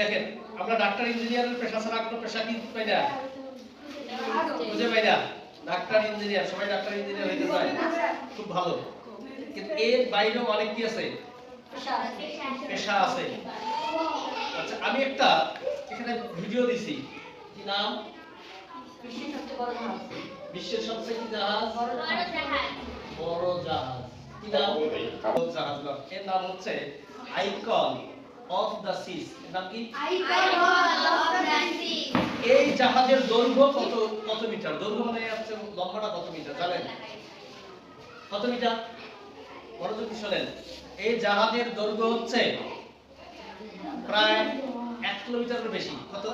দেখেন আমরা ডাক্তার ইঞ্জিনিয়ারের পেশা ছাড়া কোনো পেশা কি পাই না? বুঝে পাই না? ডাক্তার ইঞ্জিনিয়ার সবাই ডাক্তার ইঞ্জিনিয়ার হইতে চায়। খুব ভালো। কিন্তু এর বাইরেও অনেক কি আছে? পেশা আছে। আচ্ছা আমি একটা এখানে ভিডিও দিছি। কি নাম? বিশ্বের সবচেয়ে কি জাহাজ? বড় জাহাজ। কি নাম? জাহাজ। এর নাম হচ্ছে আইকন। অফ দ্য সিস নাম কি? এই জাহাজের দৈর্ঘ্য কত কত মিটার? দৈর্ঘ্য মানে হচ্ছে লম্বাটা কত মিটার? জানেন? কত মিটার? মনোযোগ শোনেন এই জাহাজের দৈর্ঘ্য হচ্ছে প্রায় এক কিলোমিটারের বেশি। কত?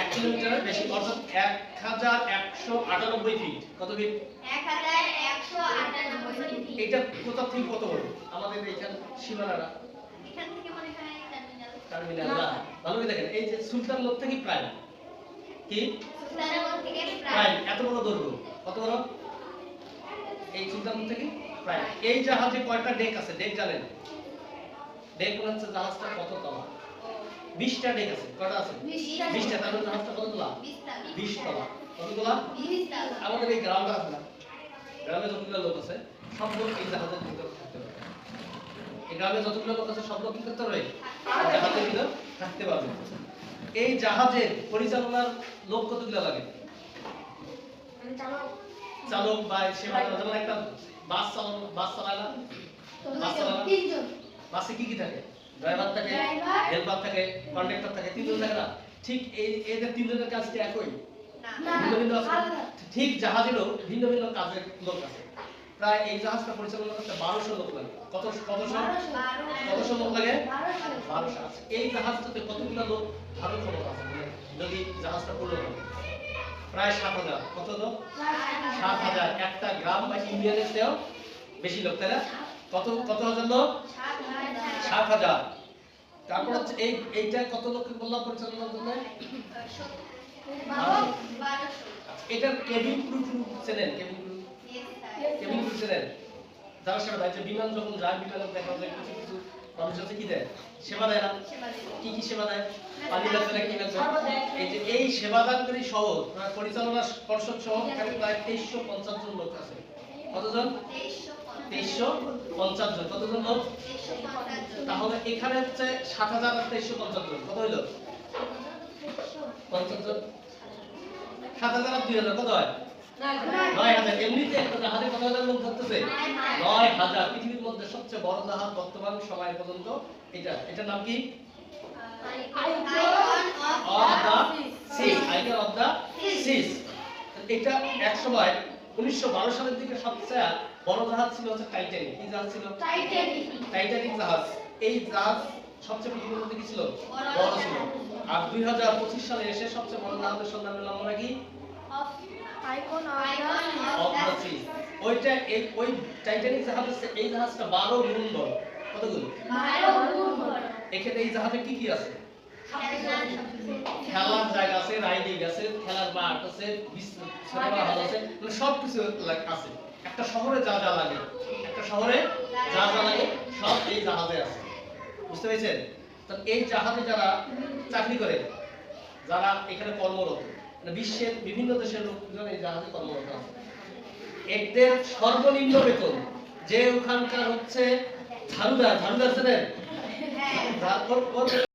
এক কিলোমিটারের বেশি। অর্থাৎ এক হাজার একশো আটানব্বই ফিট কত ফিট এটা কোথা থেকে কত বড় আমাদের এইখান সীমানারা টার্মিনাল না। ভালো করে দেখেন এই যে সুলতান লোক থেকে প্রায়। কি? প্রায়। এত বড় দৈর্ঘ্য। কত বড়? এই সুলতান লোক থেকে প্রায়। এই জাহাজে কয়টা ডেক আছে? ডেক জানেন? ডেক মানে হচ্ছে জাহাজটা কত তলা? বিশটা ডেক আছে। কয়টা আছে? বিশটা। তাহলে জাহাজটা কত তলা? বিশ তলা। কত তলা? আমাদের এই গ্রামটা আছে না? গ্রামে যতগুলো লোক আছে সব লোক এই জাহাজের ভিতরে এই গ্রামে যতগুলো লোক আছে সব লোক কি করতে পারবে জাহাজের ভিতরে থাকতে পারবে এই জাহাজের পরিচালনার লোক কতগুলো লাগে? চালক। বা সেবা যেমন একটা বাস চালানো বাস বাস কি কি থাকে? ড্রাইভার থাকে হেল্পার থাকে কন্ডাক্টর থাকে তিনজন থাকে না? ঠিক এই এদের তিনজনের কাজ কি একই ভিন্ন ঠিক জাহাজেরও ভিন্ন ভিন্ন কাজের লোক আছে। প্রায় এই জাহাজটা পরিচালনা করতে বারোশো লোক লাগে। কত কতশো কতশো লোক লাগে? বারোশো আছে এই জাহাজটাতে কতগুলো লোক ধারণ ক্ষমতা আছে? মানে যদি জাহাজটা পূর্ণ হয় প্রায় সাত হাজার। কত লোক? সাত হাজার। একটা গ্রাম বা ইন্ডিয়ানের চেয়েও বেশি লোক তাই না? কত কত হাজার লোক? সাত হাজার। তারপর হচ্ছে এই এইটা কত লোককে বললাম পরিচালনার জন্য? এটার কেবিন ক্রু চেনেন কেবিন চেনেন যারা সেবা দেয় যে বিমান যখন যায় বিমানে দেখা যায় কিছু কিছু মানুষ আছে কি দেয়? সেবা দেয় না? কি কি সেবা দেয়? পানি লাগবে না কি লাগবে এই যে এই সেবাদানকারী সহ পরিচালনা পর্ষদ সহ এখানে প্রায় তেইশশো পঞ্চাশ জন লোক আছে। কতজন? তেইশশো পঞ্চাশ জন। কতজন লোক? তাহলে এখানে হচ্ছে সাত হাজার তেইশশো পঞ্চাশ জন। কত হইল? পঞ্চাশ জন। সাত হাজার আর দুই হাজার। কত হয়? সবচেয়ে বড় জাহাজ ছিল হচ্ছে টাইটানিক। জাহাজ ছিল? টাইটানিক জাহাজ। এই জাহাজ সবচেয়ে পৃথিবীর মধ্যে কি ছিল? বড় আর দুই হাজার পঁচিশ সালে এসে সবচেয়ে বড় জাহাজের সন্ধান পেলাম আমরা কি? অফ দা সিস ওইটা এই ওই টাইটানিক জাহাজ এই জাহাজটা বারো গুণ বড়। কত গুণ এখানে এই জাহাজে কি কি আছে? খেলার জায়গা আছে রাইডিং আছে খেলার মাঠ আছে হল আছে মানে সব কিছু আছে। একটা শহরে যা যা লাগে। একটা শহরে যা যা লাগে সব এই জাহাজে আছে। বুঝতে পেরেছেন? এই জাহাজে যারা চাকরি করে যারা এখানে কর্মরত বিশ্বের বিভিন্ন দেশের লোকজন এই জাহাজে কর্মরত আছে। এদের সর্বনিম্ন বেতন যে ওখানকার হচ্ছে ঝাড়ুদার ঝাড়ুদার ছিলেন